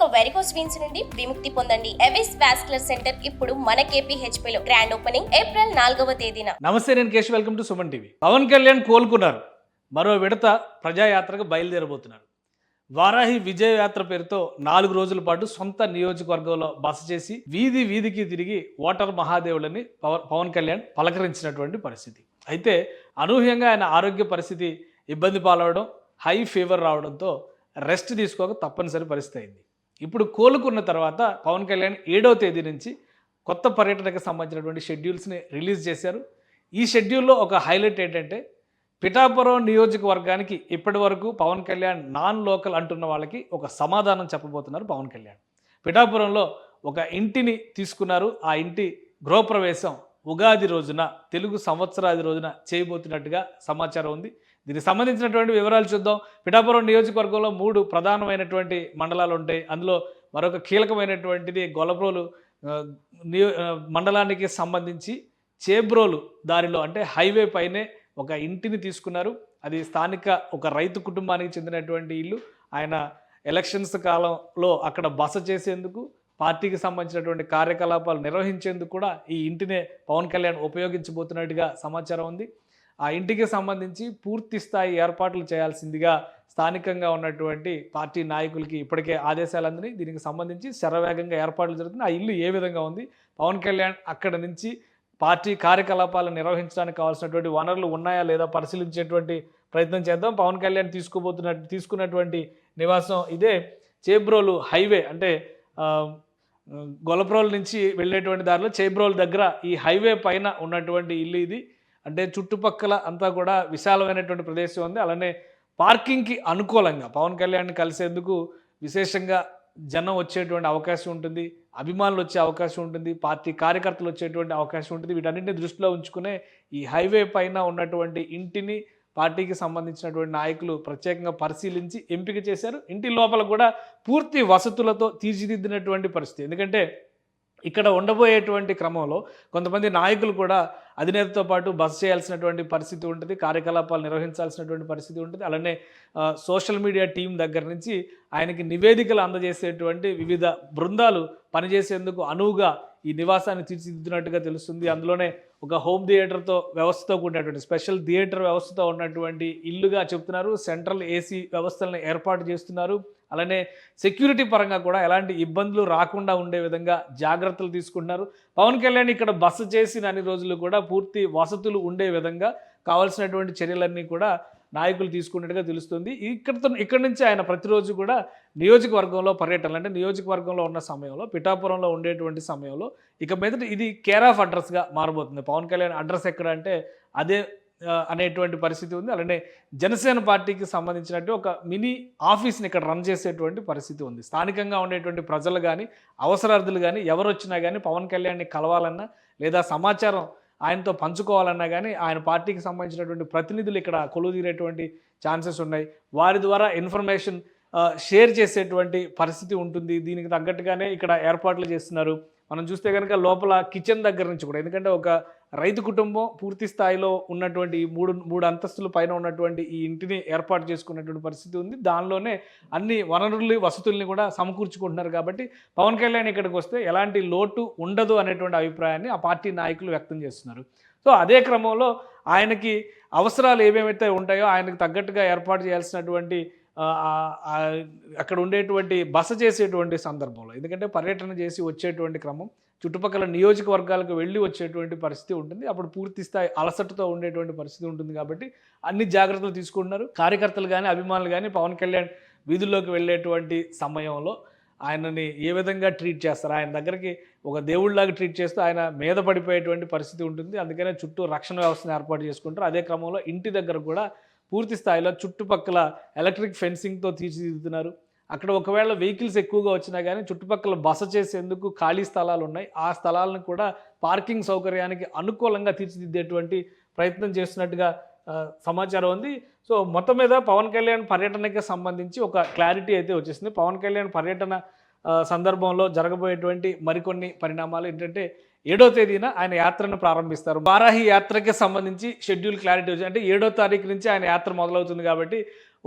ఇక varicose veins నుండి విముక్తి పొందండి. ఎవిస్ వాస్కులర్ సెంటర్ ఇప్పుడు మన KPHP లో గ్రాండ్ ఓపెనింగ్ ఏప్రిల్ నాలుగవ తేదీన. నమస్తే నేను Kesh welcome to Suman TV Pawan Kalyan కోలుకున్నారు. మరో విడత ప్రజాయాత్రకు బయలుదేరబోతున్నారు. వారాహి విజయ యాత్ర పేరుతో నాలుగు రోజుల పాటు సొంత నియోజకవర్గంలో బస చేసి వీధి వీధికి తిరిగి ఓటర్ మహాదేవులని పవన్ పవన్ కళ్యాణ్ పలకరించినటువంటి పరిస్థితి. అయితే అనూహ్యంగా ఆయన ఆరోగ్య పరిస్థితి ఇబ్బంది పాలవడం హై ఫీవర్ రావడంతో రెస్ట్ తీసుకోక తప్పనిసరి పరిస్థితి అయింది. ఇప్పుడు కోలుకున్న తర్వాత పవన్ కళ్యాణ్ ఏడవ తేదీ నుంచి కొత్త పర్యటనకు సంబంధించినటువంటి షెడ్యూల్స్ని రిలీజ్ చేశారు. ఈ షెడ్యూల్లో ఒక హైలైట్ ఏంటంటే పిఠాపురం నియోజకవర్గానికి ఇప్పటి వరకు పవన్ కళ్యాణ్ నాన్ లోకల్ అంటున్న వాళ్ళకి ఒక సమాధానం చెప్పబోతున్నారు పవన్ కళ్యాణ్. పిఠాపురంలో ఒక ఇంటిని తీసుకున్నారు. ఆ ఇంటి గృహప్రవేశం ఉగాది రోజున తెలుగు సంవత్సరాది రోజున చేయబోతున్నట్టుగా సమాచారం ఉంది. దీనికి సంబంధించినటువంటి వివరాలు చూద్దాం. పిఠాపురం నియోజకవర్గంలో మూడు ప్రధానమైనటువంటి మండలాలు ఉంటాయి. అందులో మరొక కీలకమైనటువంటిది గొలబ్రోలు నియో మండలానికి సంబంధించి చేబ్రోలు దారిలో అంటే హైవే పైనే ఒక ఇంటిని తీసుకున్నారు. అది స్థానిక ఒక రైతు కుటుంబానికి చెందినటువంటి ఇల్లు. ఆయన ఎలక్షన్స్ కాలంలో అక్కడ బస చేసేందుకు పార్టీకి సంబంధించినటువంటి కార్యకలాపాలు నిర్వహించేందుకు కూడా ఈ ఇంటినే పవన్ కళ్యాణ్ ఉపయోగించబోతున్నట్టుగా సమాచారం ఉంది. ఆ ఇంటికి సంబంధించి పూర్తి స్థాయి ఏర్పాట్లు చేయాల్సిందిగా స్థానికంగా ఉన్నటువంటి పార్టీ నాయకులకి ఇప్పటికే ఆదేశాలు అందినాయి దీనికి సంబంధించి శరవేగంగా ఏర్పాట్లు జరుగుతున్నాయి. ఆ ఇల్లు ఏ విధంగా ఉంది? పవన్ కళ్యాణ్ అక్కడ నుంచి పార్టీ కార్యకలాపాలు నిర్వహించడానికి కావాల్సినటువంటి వనరులు ఉన్నాయా లేదా పరిశీలించేటువంటి ప్రయత్నం చేద్దాం. పవన్ కళ్యాణ్ తీసుకోబోతున్న తీసుకున్నటువంటి నివాసం ఇదే చేబ్రోలు హైవే అంటే గొలప్రోల్ నుంచి వెళ్ళేటువంటి దారిలో చేబ్రోల్ దగ్గర ఈ హైవే పైన ఉన్నటువంటి ఇల్లు ఇది. అంటే చుట్టుపక్కల అంతా కూడా విశాలమైనటువంటి ప్రదేశం ఉంది. అలానే పార్కింగ్కి అనుకూలంగా పవన్ కళ్యాణ్ని కలిసేందుకు విశేషంగా జనం వచ్చేటువంటి అవకాశం ఉంటుంది. అభిమానులు వచ్చే అవకాశం ఉంటుంది. పార్టీ కార్యకర్తలు వచ్చేటువంటి అవకాశం ఉంటుంది. వీటన్నింటిని దృష్టిలో ఉంచుకునే ఈ హైవే పైన ఉన్నటువంటి ఇంటిని పార్టీకి సంబంధించినటువంటి నాయకులు ప్రత్యేకంగా పరిశీలించి ఎంపిక చేశారు. ఇంటి లోపల కూడా పూర్తి వసతులతో తీర్చిదిద్దినటువంటి పరిస్థితి. ఎందుకంటే ఇక్కడ ఉండబోయేటువంటి క్రమంలో కొంతమంది నాయకులు కూడా అధినేతతో పాటు బస చేయాల్సినటువంటి పరిస్థితి ఉంటుంది కార్యకలాపాలు నిర్వహించాల్సినటువంటి పరిస్థితి ఉంటుంది. అలానే సోషల్ మీడియా టీం దగ్గర నుంచి ఆయనకి నివేదికలు అందజేసేటువంటి వివిధ బృందాలు పనిచేసేందుకు అనువుగా ఈ నివాసాన్ని తీర్చిదిద్దినట్టుగా తెలుస్తుంది. అందులోనే ఒక హోమ్ థియేటర్తో వ్యవస్థతో కూడినటువంటి స్పెషల్ థియేటర్ వ్యవస్థతో ఉన్నటువంటి ఇల్లుగా చెప్తున్నారు. సెంట్రల్ ఏసీ వ్యవస్థలను ఏర్పాటు చేస్తున్నారు. అలానే సెక్యూరిటీ పరంగా కూడా ఎలాంటి ఇబ్బందులు రాకుండా ఉండే విధంగా జాగ్రత్తలు తీసుకుంటున్నారు. పవన్ కళ్యాణ్ ఇక్కడ బస చేసిన అన్ని రోజులు కూడా పూర్తి వసతులు ఉండే విధంగా కావాల్సినటువంటి చర్యలన్నీ కూడా నాయకులు తీసుకున్నట్టుగా తెలుస్తుంది. ఇక్కడతో ఇక్కడ నుంచి ఆయన ప్రతిరోజు కూడా నియోజకవర్గంలో పర్యటనలు అంటే నియోజకవర్గంలో ఉన్న సమయంలో పిఠాపురంలో ఉండేటువంటి సమయంలో ఇక మీదట ఇది కేర్ ఆఫ్ అడ్రస్గా మారబోతుంది. పవన్ కళ్యాణ్ అడ్రస్ ఎక్కడ అంటే అదే అనేటువంటి పరిస్థితి ఉంది. అలానే జనసేన పార్టీకి సంబంధించినట్టు ఒక మినీ ఆఫీస్ని ఇక్కడ రన్ చేసేటువంటి పరిస్థితి ఉంది. స్థానికంగా ఉండేటువంటి ప్రజలు కానీ అవసరార్థులు కానీ ఎవరు వచ్చినా కానీ పవన్ కళ్యాణ్ని కలవాలన్నా లేదా సమాచారం ఆయనతో పంచుకోవాలన్నా కానీ ఆయన పార్టీకి సంబంధించినటువంటి ప్రతినిధులు ఇక్కడ కొలువుదీరేటువంటి ఛాన్సెస్ ఉన్నాయి. వారి ద్వారా ఇన్ఫర్మేషన్ షేర్ చేసేటువంటి పరిస్థితి ఉంటుంది. దీనికి తగ్గట్టుగానే ఇక్కడ ఏర్పాట్లు చేస్తున్నారు. మనం చూస్తే కనుక లోపల కిచెన్ దగ్గర నుంచి కూడా ఎందుకంటే ఒక రైతు కుటుంబం పూర్తి స్థాయిలో ఉన్నటువంటి మూడు మూడు అంతస్తుల పైన ఉన్నటువంటి ఈ ఇంటిని ఏర్పాటు చేసుకున్నటువంటి పరిస్థితి ఉంది. దానిలోనే అన్ని వనరులు వసతుల్ని కూడా సమకూర్చుకుంటున్నారు కాబట్టి పవన్ కళ్యాణ్ ఇక్కడికి వస్తే ఎలాంటి లోటు ఉండదు అనేటువంటి అభిప్రాయాన్ని ఆ పార్టీ నాయకులు వ్యక్తం చేస్తున్నారు. సో అదే క్రమంలో ఆయనకి అవసరాలు ఏమేమైతే ఉంటాయో ఆయనకు తగ్గట్టుగా ఏర్పాటు చేయాల్సినటువంటి అక్కడ ఉండేటువంటి బస చేసేటువంటి సందర్భంలో. ఎందుకంటే పర్యటన చేసి వచ్చేటువంటి క్రమం చుట్టుపక్కల నియోజకవర్గాలకు వెళ్ళి వచ్చేటువంటి పరిస్థితి ఉంటుంది. అప్పుడు పూర్తి స్థాయి అలసటతో ఉండేటువంటి పరిస్థితి ఉంటుంది కాబట్టి అన్ని జాగ్రత్తలు తీసుకుంటున్నారు. కార్యకర్తలు కానీ అభిమానులు కానీ పవన్ కళ్యాణ్ వీధుల్లోకి వెళ్ళేటువంటి సమయంలో ఆయనని ఏ విధంగా ట్రీట్ చేస్తారు? ఆయన దగ్గరికి ఒక దేవుళ్ళలాగా ట్రీట్ చేస్తూ ఆయన మీద పడిపోయేటువంటి పరిస్థితి ఉంటుంది. అందుకనే చుట్టూ రక్షణ వ్యవస్థను ఏర్పాటు చేసుకుంటారు. అదే క్రమంలో ఇంటి దగ్గర కూడా పూర్తి స్థాయిలో చుట్టుపక్కల ఎలక్ట్రిక్ ఫెన్సింగ్తో తీర్చిదిద్దుతున్నారు. అక్కడ ఒకవేళ వెహికల్స్ ఎక్కువగా వచ్చినా కానీ చుట్టుపక్కల బస చేసేందుకు ఖాళీ స్థలాలు ఉన్నాయి. ఆ స్థలాలను కూడా పార్కింగ్ సౌకర్యానికి అనుకూలంగా తీర్చిదిద్దేటువంటి ప్రయత్నం చేస్తున్నట్టుగా సమాచారం ఉంది. సో మొత్తం మీద పవన్ కళ్యాణ్ పర్యటనకి సంబంధించి ఒక క్లారిటీ అయితే వచ్చేసింది. పవన్ కళ్యాణ్ పర్యటన సందర్భంలో జరగబోయేటువంటి మరికొన్ని పరిణామాలు ఏంటంటే ఏడో తేదీన ఆయన యాత్రను ప్రారంభిస్తారు. వారాహి యాత్రకి సంబంధించి షెడ్యూల్ క్లారిటీ వచ్చింది అంటే ఏడో తారీఖు నుంచి ఆయన యాత్ర మొదలవుతుంది కాబట్టి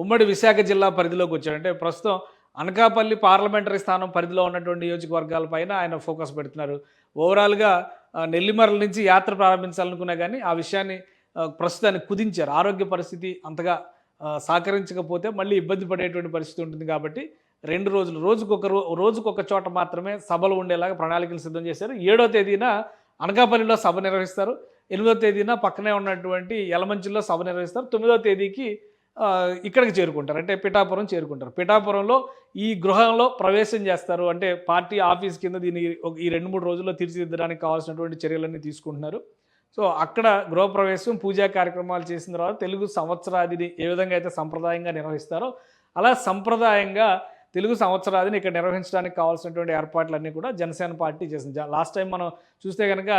ఉమ్మడి విశాఖ జిల్లా పరిధిలోకి వచ్చాడు. అంటే ప్రస్తుతం అనకాపల్లి పార్లమెంటరీ స్థానం పరిధిలో ఉన్నటువంటి నియోజకవర్గాలపైన ఆయన ఫోకస్ పెడుతున్నారు. ఓవరాల్గా నెల్లిమర్ల నుంచి యాత్ర ప్రారంభించాలనుకున్నా కానీ ఆ విషయాన్ని ప్రస్తుతాన్ని కుదించారు. ఆరోగ్య పరిస్థితి అంతగా సహకరించకపోతే మళ్ళీ ఇబ్బంది పడేటువంటి పరిస్థితి ఉంటుంది కాబట్టి రెండు రోజులు రోజుకొక రో రోజుకొక చోట మాత్రమే సభలు ఉండేలాగా ప్రణాళికలు సిద్ధం చేశారు. ఏడో తేదీన అనకాపల్లిలో సభ నిర్వహిస్తారు. ఎనిమిదో తేదీన పక్కనే ఉన్నటువంటి యలమంచిలో సభ నిర్వహిస్తారు. తొమ్మిదో తేదీకి ఇక్కడికి చేరుకుంటారు. అంటే పిఠాపురం చేరుకుంటారు. పిఠాపురంలో ఈ గృహంలో ప్రవేశం చేస్తారు. అంటే పార్టీ ఆఫీస్ కింద దీన్ని ఒక- ఈ రెండు మూడు రోజుల్లో తీర్చిదిద్దడానికి కావాల్సినటువంటి చర్యలన్నీ తీసుకుంటున్నారు. సో అక్కడ గృహప్రవేశం పూజా కార్యక్రమాలు చేసిన తర్వాత తెలుగు సంవత్సరాదిని ఏ విధంగా అయితే సంప్రదాయంగా నిర్వహిస్తారో అలా సంప్రదాయంగా తెలుగు సంవత్సరాదిని ఇక్కడ నిర్వహించడానికి కావాల్సినటువంటి ఏర్పాట్లన్నీ కూడా జనసేన పార్టీ చేసింది. లాస్ట్ టైం మనం చూస్తే కనుక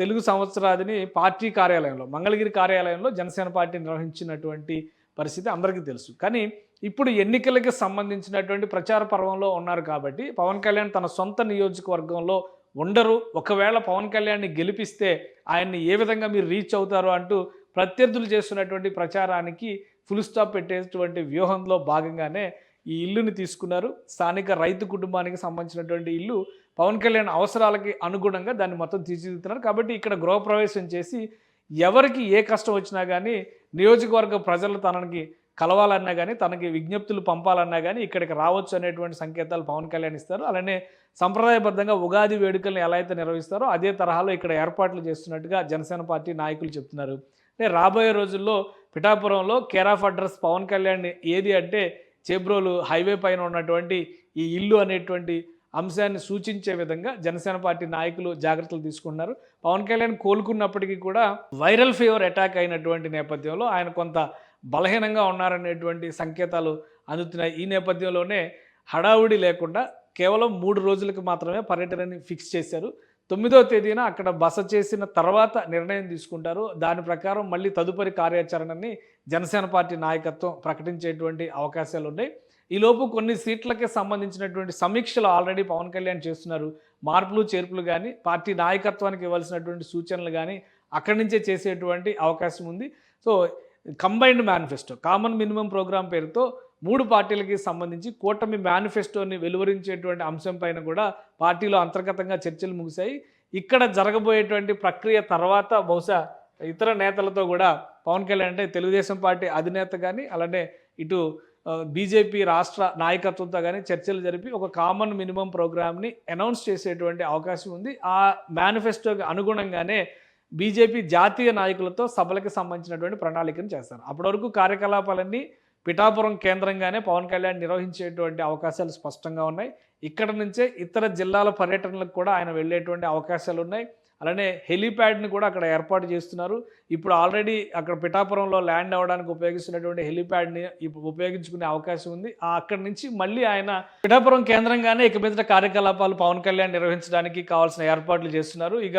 తెలుగు సంవత్సరాదిని పార్టీ కార్యాలయంలో మంగళగిరి కార్యాలయంలో జనసేన పార్టీ నిర్వహించినటువంటి పరిస్థితి అందరికీ తెలుసు. కానీ ఇప్పుడు ఎన్నికలకి సంబంధించినటువంటి ప్రచార పర్వంలో ఉన్నారు కాబట్టి పవన్ కళ్యాణ్ తన సొంత నియోజకవర్గంలో ఉండరు. ఒకవేళ పవన్ కళ్యాణ్ని గెలిపిస్తే ఆయన్ని ఏ విధంగా మీరు రీచ్ అవుతారు అంటూ ప్రత్యర్థులు చేస్తున్నటువంటి ప్రచారానికి ఫుల్ స్టాప్ పెట్టేటువంటి వ్యూహంలో భాగంగానే ఈ ఇల్లుని తీసుకున్నారు. స్థానిక రైతు కుటుంబానికి సంబంధించినటువంటి ఇల్లు పవన్ కళ్యాణ్ అవసరాలకి అనుగుణంగా దాన్ని మొత్తం తీర్చిదిద్దుతున్నారు. కాబట్టి ఇక్కడ గృహప్రవేశం చేసి ఎవరికి ఏ కష్టం వచ్చినా కానీ నియోజకవర్గ ప్రజలు తనకి కలవాలన్నా కానీ తనకి విజ్ఞప్తులు పంపాలన్నా కానీ ఇక్కడికి రావచ్చు అనేటువంటి సంకేతాలు పవన్ కళ్యాణ్ ఇస్తారు. అలానే సంప్రదాయబద్ధంగా ఉగాది వేడుకలను ఎలా అయితే నిర్వహిస్తారో అదే తరహాలో ఇక్కడ ఏర్పాట్లు చేస్తున్నట్టుగా జనసేన పార్టీ నాయకులు చెప్తున్నారు. రాబోయే రోజుల్లో పిఠాపురంలో care of address Pawan Kalyan ఏది అంటే చేబ్రోలు హైవే పైన ఉన్నటువంటి ఈ ఇల్లు అనేటువంటి అంశాన్ని సూచించే విధంగా జనసేన పార్టీ నాయకులు జాగ్రత్తలు తీసుకున్నారు పవన్ కళ్యాణ్ కోలుకున్నప్పటికీ కూడా వైరల్ ఫీవర్ అటాక్ అయినటువంటి నేపథ్యంలో ఆయన కొంత బలహీనంగా ఉన్నారనేటువంటి సంకేతాలు అందుతున్నాయి. ఈ నేపథ్యంలోనే హడావుడి లేకుండా కేవలం మూడు రోజులకు మాత్రమే పర్యటనని ఫిక్స్ చేశారు. తొమ్మిదో తేదీన అక్కడ బస చేసిన తర్వాత నిర్ణయం తీసుకుంటారు. దాని ప్రకారం మళ్ళీ తదుపరి కార్యాచరణని జనసేన పార్టీ నాయకత్వం ప్రకటించేటువంటి అవకాశాలు ఉన్నాయి ఈలోపు కొన్ని సీట్లకి సంబంధించినటువంటి సమీక్షలు ఆల్రెడీ పవన్ కళ్యాణ్ చేస్తున్నారు. మార్పులు చేర్పులు కానీ పార్టీ నాయకత్వానికి ఇవ్వాల్సినటువంటి సూచనలు కానీ అక్కడి నుంచే చేసేటువంటి అవకాశం ఉంది. So combined manifesto common minimum programme పేరుతో మూడు పార్టీలకి సంబంధించి కూటమి మేనిఫెస్టోని వెలువరించేటువంటి అంశం పైన కూడా పార్టీలో అంతర్గతంగా చర్చలు ముగిశాయి. ఇక్కడ జరగబోయేటువంటి ప్రక్రియ తర్వాత బహుశా ఇతర నేతలతో కూడా పవన్ కళ్యాణ్ అంటే తెలుగుదేశం పార్టీ అధినేత కానీ అలానే ఇటు బీజేపీ రాష్ట్ర నాయకత్వంతో కానీ చర్చలు జరిపి ఒక కామన్ మినిమం ప్రోగ్రామ్ని అనౌన్స్ చేసేటువంటి అవకాశం ఉంది. ఆ మేనిఫెస్టోకి అనుగుణంగానే బీజేపీ జాతీయ నాయకులతో సభలకు సంబంధించినటువంటి ప్రణాళికను చేస్తారు. అప్పటి వరకు కార్యకలాపాలన్నీ పిఠాపురం కేంద్రంగానే పవన్ కళ్యాణ్ నిర్వహించేటువంటి అవకాశాలు స్పష్టంగా ఉన్నాయి. ఇక్కడ నుంచే ఇతర జిల్లాల పర్యటనలకు కూడా ఆయన వెళ్ళేటువంటి అవకాశాలు ఉన్నాయి. అలానే హెలీప్యాడ్ని కూడా అక్కడ ఏర్పాటు చేస్తున్నారు. ఇప్పుడు ఆల్రెడీ అక్కడ పిఠాపురంలో ల్యాండ్ అవ్వడానికి ఉపయోగిస్తున్నటువంటి హెలీప్యాడ్ని ఇప్పుడు ఉపయోగించుకునే అవకాశం ఉంది. అక్కడి నుంచి మళ్ళీ ఆయన పిఠాపురం కేంద్రంగానే ఇక మీద కార్యకలాపాలు పవన్ కళ్యాణ్ నిర్వహించడానికి కావాల్సిన ఏర్పాట్లు చేస్తున్నారు. ఇక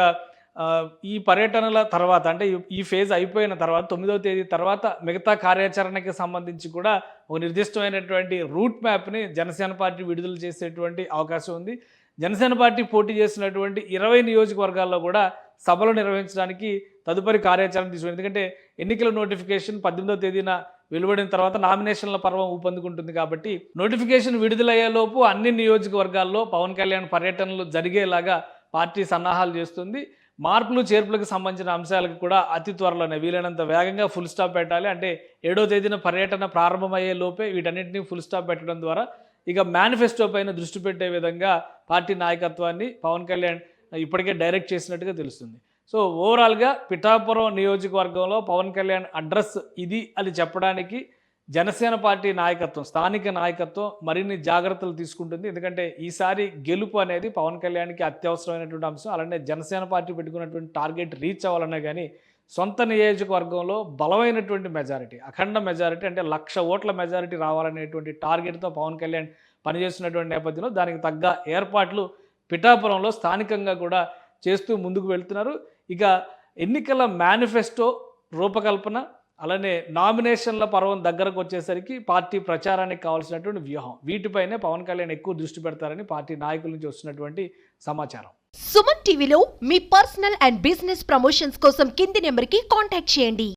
ఈ పర్యటనల తర్వాత అంటే ఈ- ఫేజ్ అయిపోయిన తర్వాత తొమ్మిదవ తేదీ తర్వాత మిగతా కార్యాచరణకి సంబంధించి కూడా ఒక నిర్దిష్టమైనటువంటి రూట్ మ్యాప్ని జనసేన పార్టీ విడుదల చేసేటువంటి అవకాశం ఉంది. జనసేన పార్టీ పోటీ చేసినటువంటి ఇరవై నియోజకవర్గాల్లో కూడా సభలు నిర్వహించడానికి తదుపరి కార్యాచరణ తీసుకుంది. ఎందుకంటే ఎన్నికల నోటిఫికేషన్ పద్దెనిమిదవ తేదీన వెలువడిన తర్వాత నామినేషన్ల పర్వం ఊపందుకుంటుంది కాబట్టి నోటిఫికేషన్ విడుదలయ్యేలోపు అన్ని నియోజకవర్గాల్లో పవన్ కళ్యాణ్ పర్యటనలు జరిగేలాగా పార్టీ సన్నాహాలు చేస్తుంది. మార్పులు చేర్పులకు సంబంధించిన అంశాలకు కూడా అతి త్వరలోనే వీలైనంత వేగంగా ఫుల్ స్టాప్ పెట్టాలి. అంటే ఏడో తేదీన పర్యటన ప్రారంభమయ్యే లోపే వీటన్నింటినీ ఫుల్ స్టాప్ పెట్టడం ద్వారా ఇక మేనిఫెస్టో పైన దృష్టి పెట్టే విధంగా పార్టీ నాయకత్వాన్ని పవన్ కళ్యాణ్ ఇప్పటికే డైరెక్ట్ చేసినట్టుగా తెలుస్తుంది. సో ఓవరాల్గా పిఠాపురం నియోజకవర్గంలో పవన్ కళ్యాణ్ అడ్రస్ ఇది అని చెప్పడానికి జనసేన పార్టీ నాయకత్వం స్థానిక నాయకత్వం మరిన్ని జాగ్రత్తలు తీసుకుంటుంది. ఎందుకంటే ఈసారి గెలుపు అనేది పవన్ కళ్యాణ్కి అత్యవసరమైనటువంటి అంశం. అలానే జనసేన పార్టీ పెట్టుకున్నటువంటి టార్గెట్ రీచ్ అవ్వాలన్నా కానీ సొంత నియోజకవర్గంలో బలమైనటువంటి మెజారిటీ అఖండ మెజారిటీ అంటే లక్ష ఓట్ల మెజారిటీ రావాలనేటువంటి టార్గెట్తో పవన్ కళ్యాణ్ పనిచేస్తున్నటువంటి నేపథ్యంలో దానికి తగ్గ ఏర్పాట్లు పిఠాపురంలో స్థానికంగా కూడా చేస్తూ ముందుకు వెళ్తున్నారు. ఇక ఎన్నికల మేనిఫెస్టో రూపకల్పన అలానే నామినేషన్ల పర్వం దగ్గరకు వచ్చేసరికి పార్టీ ప్రచారానికి కావాల్సినటువంటి వ్యూహం. వీటిపైనే పవన్ కళ్యాణ్ ఎక్కువ దృష్టి పెడతారని పార్టీ నాయకుల నుంచి వస్తున్నటువంటి సమాచారం. సుమన్ టీవీలో మీ పర్సనల్ అండ్ బిజినెస్ ప్రమోషన్స్ కోసం కింది నెంబర్కి కాంటాక్ట్ చేయండి.